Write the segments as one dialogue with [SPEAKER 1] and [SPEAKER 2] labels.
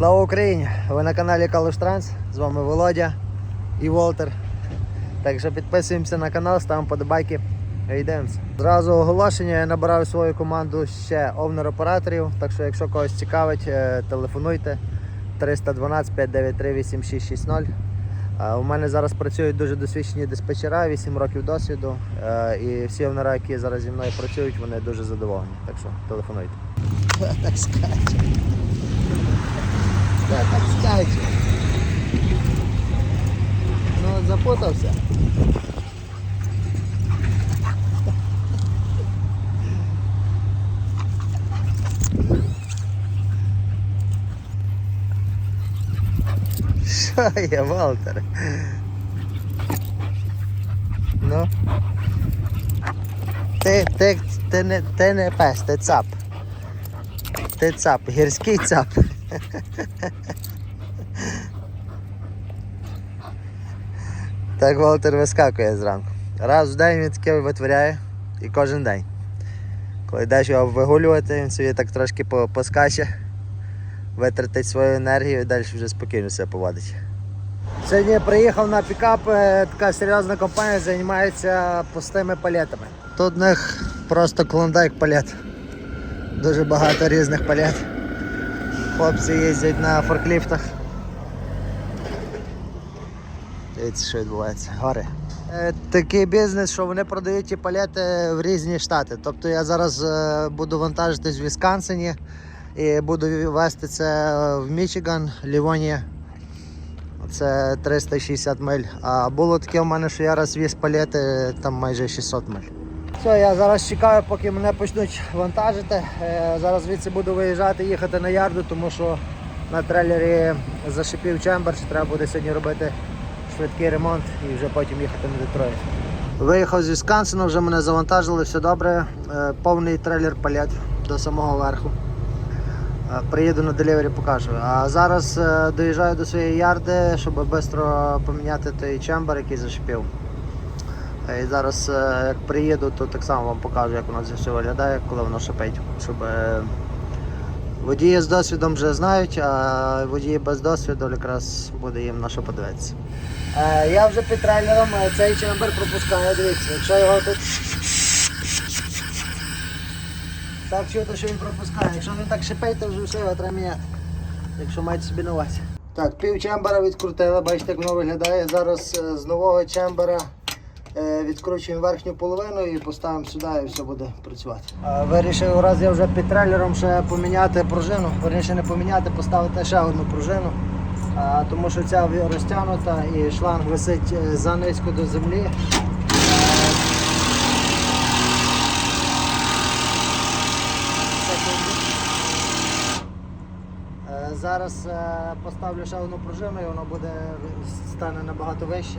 [SPEAKER 1] Слава Україні! Ви на каналі Калуш Транс. З вами Володя і Волтер. Так що підписуємося на канал, ставимо подобайки і йдемося. Зразу оголошення, я набираю свою команду ще овнер-операторів. Так що, якщо когось цікавить, е, телефонуйте 312 593 8660. Е, У мене зараз працюють дуже досвідчені диспетчера, 8 років досвіду. е, І всі овнера, які зараз зі мною працюють, вони дуже задоволені. Так що телефонуйте. Так скаче. Так, так скаче. Ну, от запутався. Що є, Валтер? Ну? Ти, ти, ти, не, ти не пес, ти цап. Ти цап, гірський цап. Так Волтер вискакує зранку. Раз в день він таке витворяє і кожен день. Коли йдеш його вигулювати, він собі так трошки поскаче, витратить свою енергію і далі вже спокійно себе поводить. Сьогодні я приїхав на пікап, е, така серйозна компанія займається пустими палетами. Тут в них просто клондайк палет. Дуже багато різних палет. Хлопці їздять на форкліфтах. Дивіться, що відбувається. Гори. Е, Такий бізнес, що вони продають ті палети в різні штати. Тобто я зараз е, буду вантажитись в Вісконсині і буду вести це в Мічиган, Лівонія. Це 360 миль. А було таке в мене, що я раз віз палети там майже 600 миль. Все, я зараз чекаю, поки мене почнуть вантажити. Е, Зараз звідси буду виїжджати, їхати на ярду, тому що на трейлері зашипів чембер, що треба буде сьогодні робити швидкий ремонт і вже потім їхати на Детройт. Виїхав з Вісконсину, вже мене завантажили, все добре. Е, Повний трейлер палет до самого верху. Е, Приїду на делівері, покажу. А зараз доїжджаю до своєї ярди, щоб швидко поміняти той чембер, який зашипів. Е, І зараз, е, як приїду, то так само вам покажу, як воно це все виглядає, коли воно шипить. Щоб е, водії з досвідом вже знають, а водії без досвіду якраз буде їм на що подивитися. Я вже під трейлером цей чембер пропускаю, дивіться, якщо його тут. Так чути, що він пропускає. Якщо він так шипить, то вже все його треба міняти. Якщо маєте собі на увазі. Так, пів чембера відкрутили, бачите, як воно виглядає. Зараз з нового чембера відкручуємо верхню половину і поставимо сюди і все буде працювати. Вирішив, раз я вже під трейлером ще поміняти пружину. Верніше не поміняти, поставити ще одну пружину. Тому що ця розтягнута і шланг висить е, занизько до землі. Е. Е, Зараз е, поставлю ще одну пружину і воно буде стане набагато вище.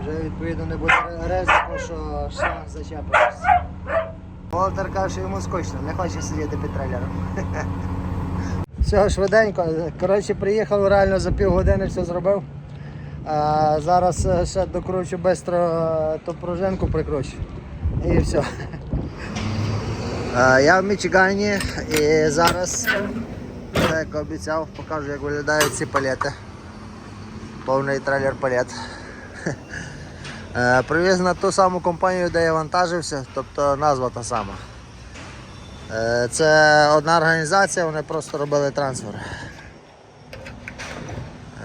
[SPEAKER 1] Вже відповідно не буде ризику, що шланг зачепиться. Волтер каже, що йому скучно, не хоче сидіти під трейлером. Все, швиденько. Коротше, приїхав реально за півгодини все зробив. А, зараз е, ще докручу швидко ту пружинку прикручу. І все. Я в Мічигані і зараз, як обіцяв, покажу, як виглядають ці палети. Повний трейлер палет. Е, Привіз на ту саму компанію, де я вантажився, тобто назва та сама. Е, Це одна організація, вони просто робили трансфер.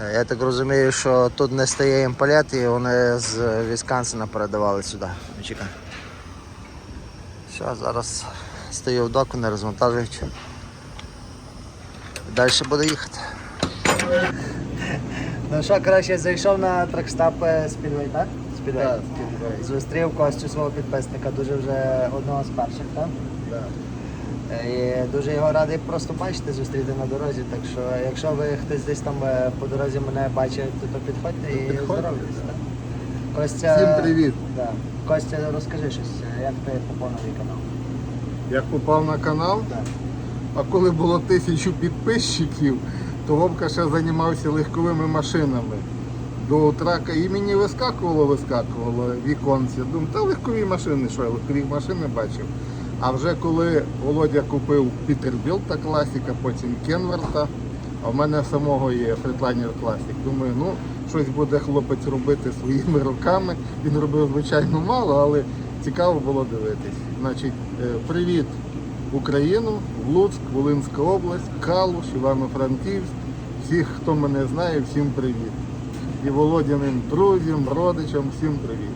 [SPEAKER 1] Е, Я так розумію, що тут не стає їм палет і вони з Вісконсина передавали сюди. Чекай. Все, зараз стою в доку, не розвантажують. Далі буду їхати. Ну що, коротше, зайшов на трекстап Спідвей, так? Спідвей.
[SPEAKER 2] Так, Speedway.
[SPEAKER 1] Зустрів Костю свого підписника, дуже вже одного з перших, так?
[SPEAKER 2] Да.
[SPEAKER 1] І дуже його радий просто бачити, зустріти на дорозі. Так що, якщо ви хтось десь там е, по дорозі мене бачить, то, підходьте і здоровайтеся. Костя,
[SPEAKER 2] Всім привіт.
[SPEAKER 1] Да. Костя, розкажи щось, е, як ти попав на мій канал.
[SPEAKER 2] Я попав на канал,
[SPEAKER 1] Так.
[SPEAKER 2] а коли було тисячу підписчиків, то ще займався легковими машинами. До трака і мені вискакувало, вискакувало віконці. Думаю, та легкові машини, що я легкові машини бачив. А вже коли Володя купив Пітербілта класіка, потім Кенверта, А в мене самого є Freightliner Classic. Думаю, ну щось буде хлопець робити своїми руками. Він робив, звичайно, мало, але цікаво було дивитись. Значить, е, Україну, в Луцьк, Волинська область, Калуш, Івано-Франківськ. Всіх, хто мене знає, всім привіт. І Володяним друзям, родичам, всім привіт.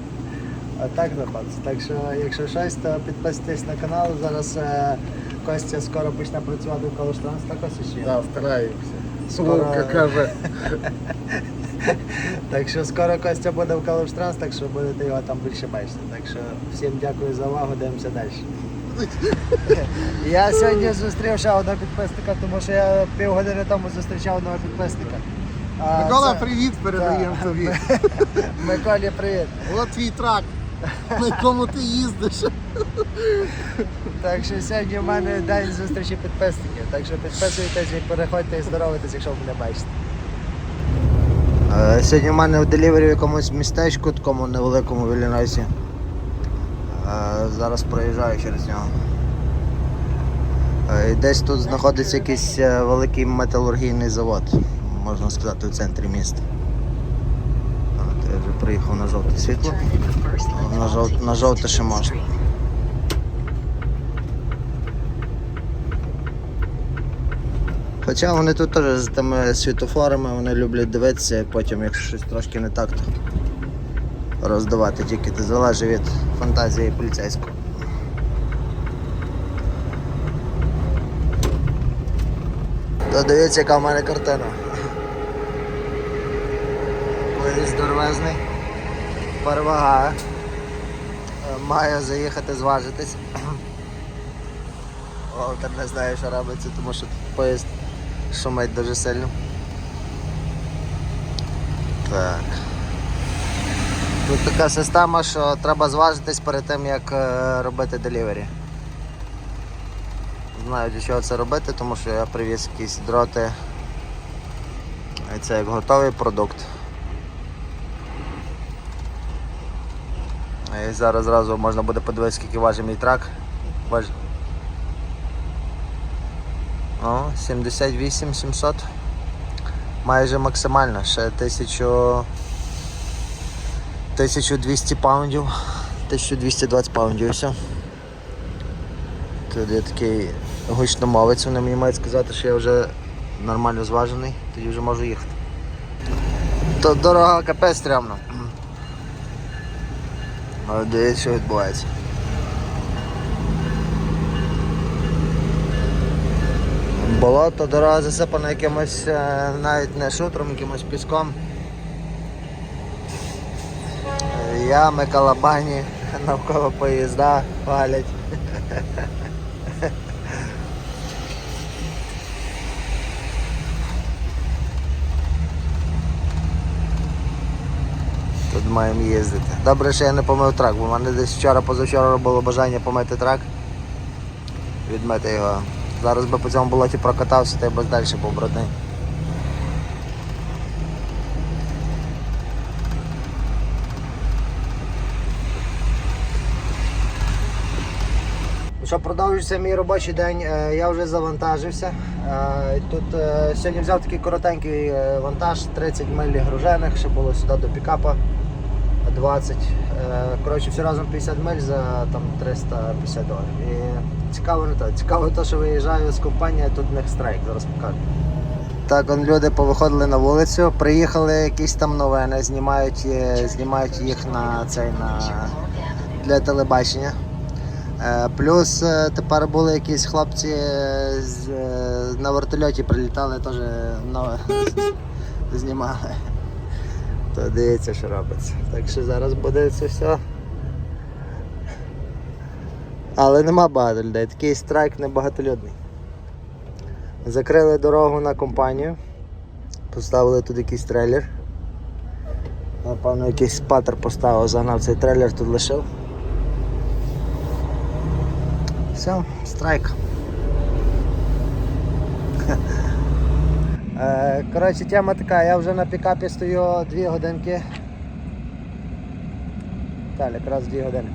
[SPEAKER 1] А так, хлопці. Так що, якщо щось, то підписуйтесь на канал. Зараз е, Костя скоро почне працювати в Калуштранс, так Костя чи ні?
[SPEAKER 2] Да, стараємося.
[SPEAKER 1] Скоро-
[SPEAKER 2] Вовка каже,
[SPEAKER 1] Так що скоро Костя буде в Калуштранс, так що будете його там більше бачити. Так що всім дякую за увагу, дивимося далі. Я сьогодні зустрів ще одного підписника, тому що я півгодини тому зустрічав одного підписника. А,
[SPEAKER 2] Микола,
[SPEAKER 1] це-
[SPEAKER 2] привіт передаємо тобі.
[SPEAKER 1] Миколі, привіт.
[SPEAKER 2] От твій трак, на якому ти їздиш.
[SPEAKER 1] Так що сьогодні в мене день зустрічі підписників. Так що підписуйтесь і переходьте і здоровайтесь, якщо ви мене бачите. Е, Сьогодні в мене в делівері в якомусь містечку, такому невеликому в Іллінойсі. Е, Зараз проїжджаю через нього. Е, Десь тут знаходиться якийсь е, великий металургійний завод, можна сказати, в центрі міста. От, я вже приїхав на жовте світло.
[SPEAKER 3] На, жов... на жовте ще можна.
[SPEAKER 1] Хоча вони тут теж з тими світофорами вони люблять дивитися, потім, якщо щось трошки не так, то роздавати. Тільки це залежить від фантазії поліцейського. То дивіться, яка в мене картина. Виліз здоровезний, перевага. Е, Має заїхати зважитись. Волтер не знає, що робиться, тому що поїзд шумить дуже сильно. Так. Тут така система, що треба зважитись перед тим, як е, робити делівері. Знаю для чого це робити, тому що я привіз якісь дроти. І це як готовий продукт. І зараз зразу можна буде подивитися, скільки важить мій трак. Важ... О, 78 700. Майже максимально, ще 1000 1200 паундів, 1220 паундів і все. Тут є такий гучномовець, вони мені мають сказати, що я вже нормально зважений, тоді вже можу їхати. То дорога капець стрімно. Але дивіться, що відбувається. Болото, дорога засипана якимось е, навіть не шутром, якимось піском. Е, Ями, калабані, навколо поїзда палять. Тут маємо їздити. Добре, що я не помив трак, бо в мене десь вчора позавчора було бажання помити трак. Відмити його. Зараз би по цьому болоті прокатався, та й би далі був брудний. Що продовжується мій робочий день, Е, я вже завантажився. Е, Тут е, сьогодні взяв такий коротенький вантаж, 30 миль гружених, ще було сюди до пікапа 20. Е, Коротше, все разом 50 миль за там 350 доларів. І цікаво не то. Цікаво те, що виїжджаю з компанії, тут в них страйк, зараз покажу. Так, он люди повиходили на вулицю, приїхали якісь там новини, знімають, знімають їх на цей на для телебачення. Е, Плюс е, тепер були якісь хлопці е, з, на вертольоті прилітали, теж нове знімали. То дивіться, що робиться. Так що зараз буде це все. Але нема багато людей, такий страйк небагатолюдний. Закрили дорогу на компанію, поставили тут якийсь трейлер. Напевно, якийсь патер поставив, загнав цей трейлер, тут лишив. Все, страйк. Е, Коротше, тема така, я вже на пікапі стою 2 годинки. Так, якраз 2 години.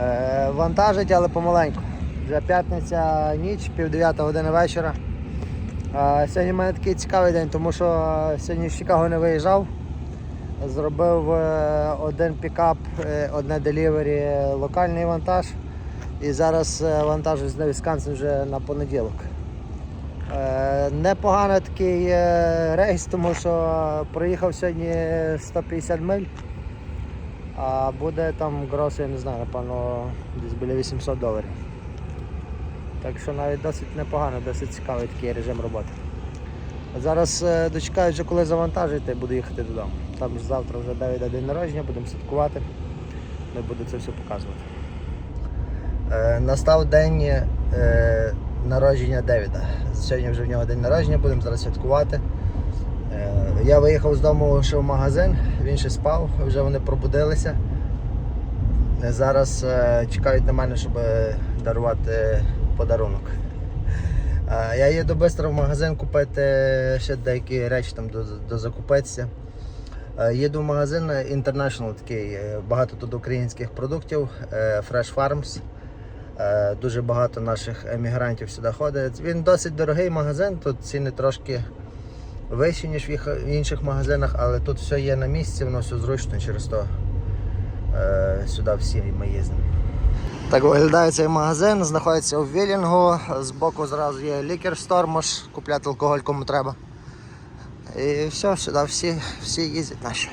[SPEAKER 1] Е, Вантажить, але помаленьку. Вже п'ятниця ніч, пів дев'ята години вечора. Сьогодні в мене такий цікавий день, тому що сьогодні з Чикаго не виїжджав. Зробив е, один пікап, е, одне делівері, е, локальний вантаж. І зараз е, вантажуюсь на Вісконсин вже на понеділок. Е, Непоганий такий е, рейс, тому що проїхав сьогодні 150 миль. А буде там грос, я не знаю, напевно, десь біля 800 доларів. Так що навіть досить непогано, досить цікавий такий режим роботи. От Зараз дочекаю, вже коли завантажити, буду їхати додому. Там завтра вже Давіда день народження, будемо святкувати. Не буду це все показувати. Е, настав день е, народження Девіда. Сьогодні вже в нього день народження, будемо зараз святкувати. Е, я виїхав з дому ще в магазин, він ще спав, вже вони пробудилися. Зараз чекають на мене, щоб дарувати подарунок. Я їду швидко в магазин купити ще деякі речі там до, дозакупитися. Їду в магазин International такий, багато тут українських продуктів, Fresh Farms. Е, Дуже багато наших емігрантів сюди ходить. Він досить дорогий магазин, тут ціни трошки вищі, ніж в інших магазинах, але тут все є на місці, воно все зручно, через то е, сюди всі ми їздимо. Так виглядає цей магазин, знаходиться у Вілінгу. Збоку зразу є лікер стор, можеш купляти алкоголь кому треба. І все, сюди всі, всі їздять наші.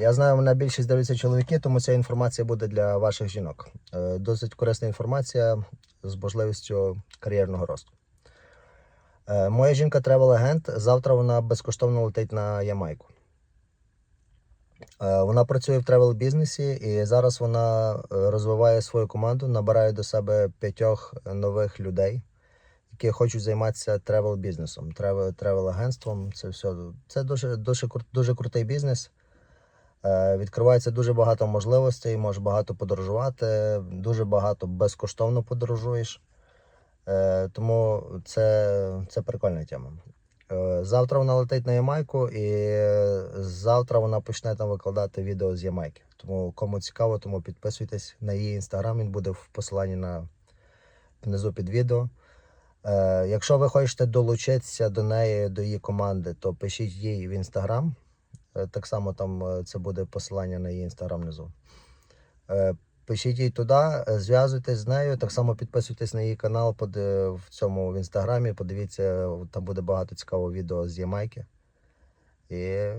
[SPEAKER 1] Я знаю, мене більшість дивляться чоловіки, тому ця інформація буде для ваших жінок. Е, Досить корисна інформація з можливістю кар'єрного росту. Е, Моя жінка тревел-агент. Завтра вона безкоштовно летить на Ямайку. Е, Вона працює в тревел бізнесі і зараз вона розвиває свою команду, набирає до себе п'ятьох нових людей, які хочуть займатися тревел бізнесом, тревел агентством. Це все це дуже, дуже, дуже крутий бізнес. Е, Відкривається дуже багато можливостей, можеш багато подорожувати, дуже багато безкоштовно подорожуєш. Е, Тому це, це прикольна тема. Е, Завтра вона летить на Ямайку, і завтра вона почне там викладати відео з Ямайки. Тому кому цікаво, тому підписуйтесь на її інстаграм. Він буде в посиланні на внизу під відео. Якщо ви хочете долучитися до неї, до її команди, то пишіть їй в інстаграм. Е, Так само там е, це буде посилання на її інстаграм внизу. Е, Пишіть їй туди, зв'язуйтесь з нею, так само підписуйтесь на її канал под, в цьому в інстаграмі. Подивіться, там буде багато цікавого відео з Ямайки. І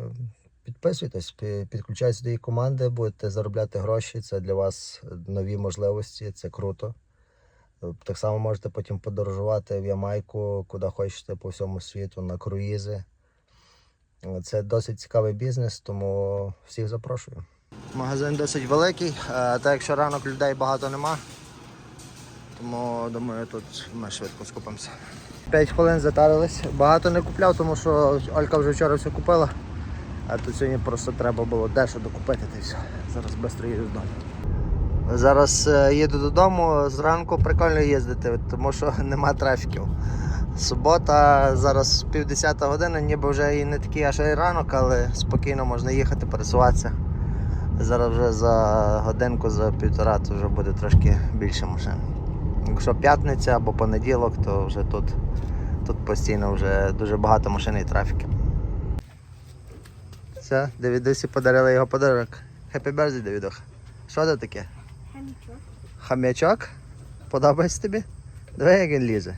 [SPEAKER 1] підписуйтесь, пі- підключайтесь до її команди, будете заробляти гроші. Це для вас нові можливості, це круто. Так само можете потім подорожувати в Ямайку, куди хочете по всьому світу, на круїзи. Це досить цікавий бізнес, тому всіх запрошую. Магазин досить великий, е, так якщо ранок людей багато нема, тому думаю, тут ми швидко скупимося. 5 хвилин затарились. Багато не купляв, тому що Олька вже вчора все купила. А тут сьогодні просто треба було дещо докупити та все. Зараз швидко їду додому. Зараз е, їду додому, зранку прикольно їздити, тому що нема трафіків. Субота, зараз півдесята година, ніби вже і не такий аж і ранок, але спокійно можна їхати, пересуватися. Зараз вже за годинку, за півтора, то вже буде трошки більше машин. Якщо п'ятниця або понеділок, то вже тут, тут постійно вже дуже багато машин і трафіки. Все, Давідусі подарили його подарунок. Happy birthday, Давідух. Що це таке? Хам'ячок? Подобається тобі? Давай як він лізе.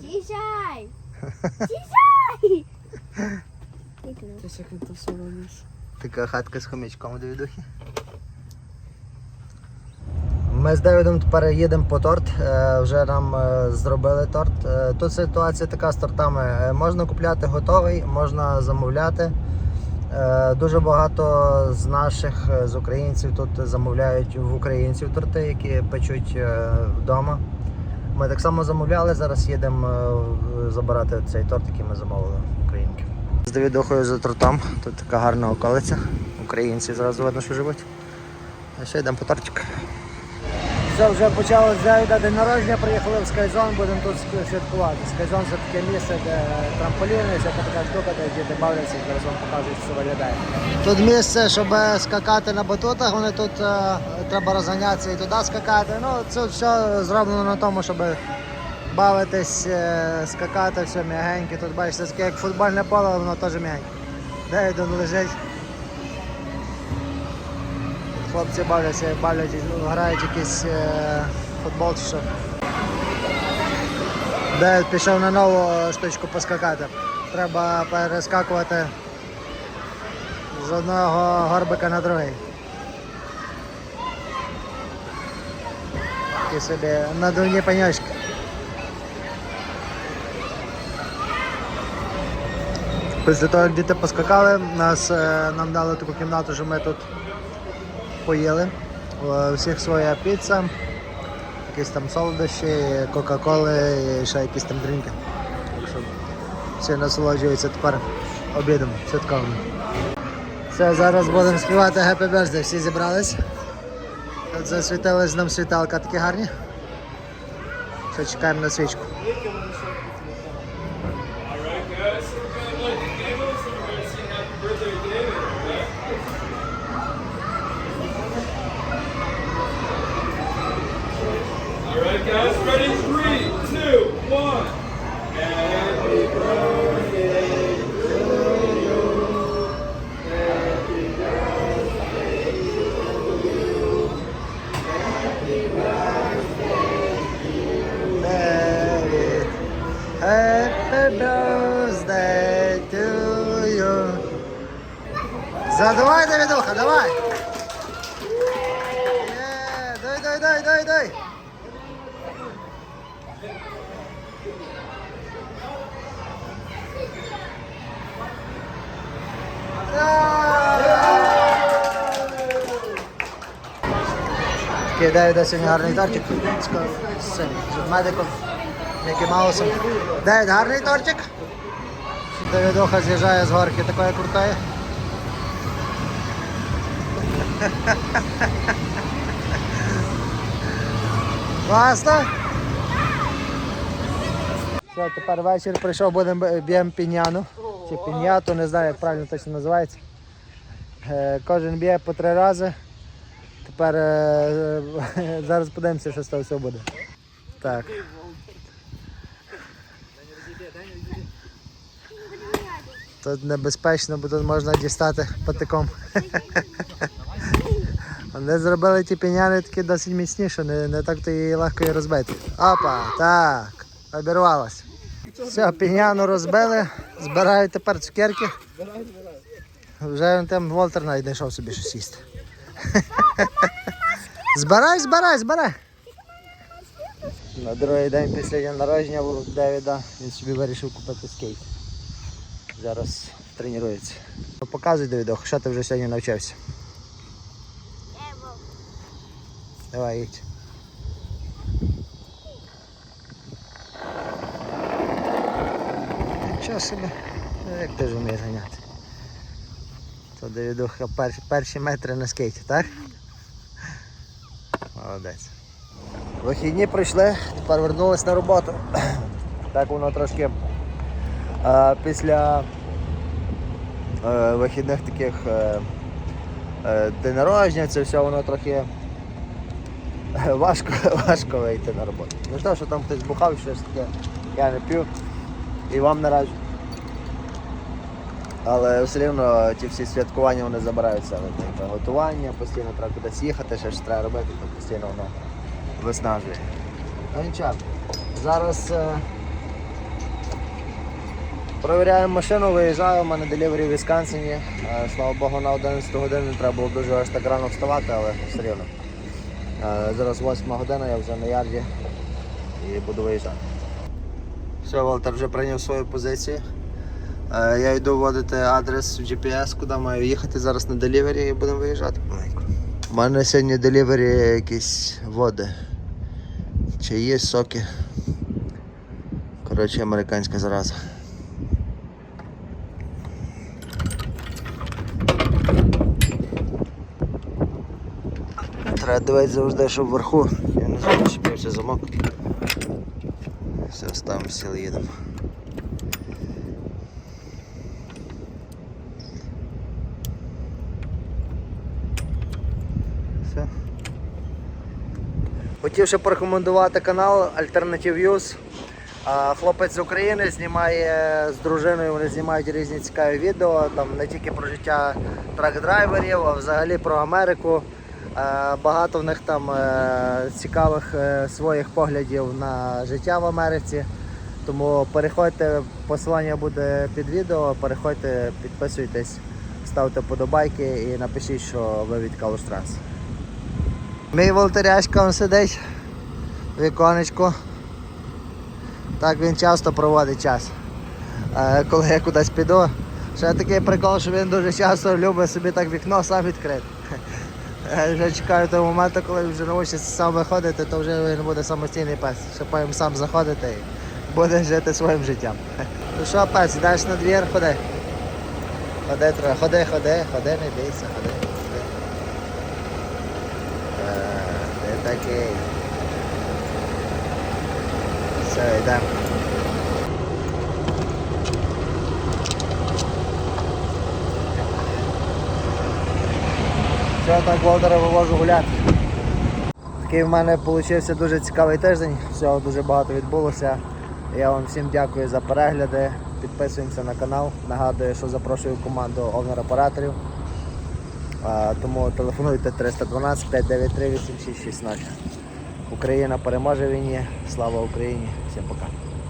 [SPEAKER 4] Сіжай! Сіжай!
[SPEAKER 1] Така хатка з хомячком у Давідухи. Ми з Давідом тепер їдемо по торт. Е, Вже нам е, зробили торт. Е, Тут ситуація така з тортами. Можна купляти готовий, можна замовляти. Е, Дуже багато з наших е, з українців тут замовляють в українців торти, які печуть е, вдома. Ми так само замовляли, зараз їдемо забирати цей торт, який ми замовили українки. З Давідохою за тортом. Тут така гарна околиця. Українці зразу видно, що живуть. А ще йдемо по тортик. Все, вже почалося Давіда день народження, приїхали в Скайзон, будемо тут святкувати. Скайзон це таке місце, де трамполіни, всяка така штука, де діти бавляться, і зараз вам покажуть, що виглядає. Тут місце, щоб скакати на батутах, вони тут е, треба розганятися і туди скакати. Ну, це все зроблено на тому, щоб бавитись, е, скакати, все м'ягеньке. Тут бачите, таке як футбольне поле, воно теж м'ягеньке. Де він лежить. Хлопці бавляться, бавлять, грають якийсь е, футбол чи що. Де пішов на нову штучку поскакати. Треба перескакувати з одного горбика на другий. Такі собі надувні паньочки. Після того, як діти поскакали, нас, е, нам дали таку кімнату, що ми тут поїли. У всіх своя піца, якісь там солодощі, кока-коли і ще якісь там дрінки. Так що всі насолоджуються тепер обідом святковим. Все, зараз будемо співати Happy Birthday. Всі зібрались. Тут засвітилась нам світалка такі гарні. Ще чекаємо на свічку. Такий Девіда сьогодні гарний тортик з, медиком, Мікі Маусом. Девід, гарний тортик? Девідоха з'їжджає з горки такої крутої. Класно? Все, тепер вечір прийшов, будемо б'ємо піняну. Чи піняту, не знаю, як правильно точно називається. Е, Кожен б'є по три рази. Тепер е, зараз подивимося, що з того всього буде. Так. Тут небезпечно, бо тут можна дістати патиком. Вони зробили ті піняни такі досить міцні, що не, не так то її легко і розбити. Опа, так, обірвалась. Все, піняну розбили, збирають тепер цукерки. Вже він там Волтер навіть знайшов собі щось їсти. Збирай, збирай, збирай. На другий день після дня народження у Девіда він собі вирішив купити скейт. Зараз тренується. Показуй Девідох, що ти вже сьогодні навчився. Давай їдь. Нічого собі. Ну, Як ти ж вмієш ганяти? То Девідуха перші, перші метри на скейті, так? Молодець. Вихідні пройшли, тепер вернулись на роботу. Так воно трошки е, після е, вихідних таких е, е, день народження, це все воно трохи е, важко, важко вийти на роботу. Не те, що там хтось бухав, щось таке, я не п'ю і вам не. Але все рівно ті всі святкування вони забирають себе. Тобто Готування, постійно треба кудись їхати, ще ж треба робити, то постійно воно виснажує. Ну нічого. Зараз е, провіряємо машину, виїжджаємо на делівері в Вісконсині. Е, слава Богу, на 11 годину треба було дуже аж так рано вставати, але все рівно. Е, зараз 8 година, я вже на ярді і буду виїжджати. Все, Волтер вже прийняв свою позицію. Е, Я йду вводити адрес в GPS, куди маю їхати зараз на делівері і будемо виїжджати. У мене сьогодні делівері якісь води. Чаї, соки. Коротше, американська зараза. Треба дивитися завжди, щоб вверху. Я не знаю, чіпився замок. Все, ставимо сіли, їдемо. Хотів ще порекомендувати канал Alternative Use. Хлопець з України знімає з дружиною, вони знімають різні цікаві відео, там не тільки про життя трак-драйверів, а взагалі про Америку. Багато в них там е, цікавих е, своїх поглядів на життя в Америці. Тому переходьте, посилання буде під відео, переходьте, підписуйтесь, ставте подобайки і напишіть, що ви від Калуш Транс. Мій волтеряшка он сидить в віконечку. Так він часто проводить час. Е, Коли я кудись піду. Ще такий прикол, що він дуже часто любить собі так вікно сам відкрити. Я вже чекаю того моменту, коли він вже научиться сам виходити, то вже він буде самостійний пес. Ще потім сам заходити і буде жити своїм життям. Ну що, пес, йдеш на двір, ходи. Ходи, ходи, ходи, ходи, не бійся, ходи. Е, такий. Все, йдемо. Все, так Володара вивожу гуляти. Такий в мене вийшов дуже цікавий тиждень, всього дуже багато відбулося. Я вам всім дякую за перегляди. Підписуємося на канал. Нагадую, що запрошую команду овнер операторів. Тому телефонуйте 312 593 8616. Україна переможе війні. Слава Україні! Всім пока.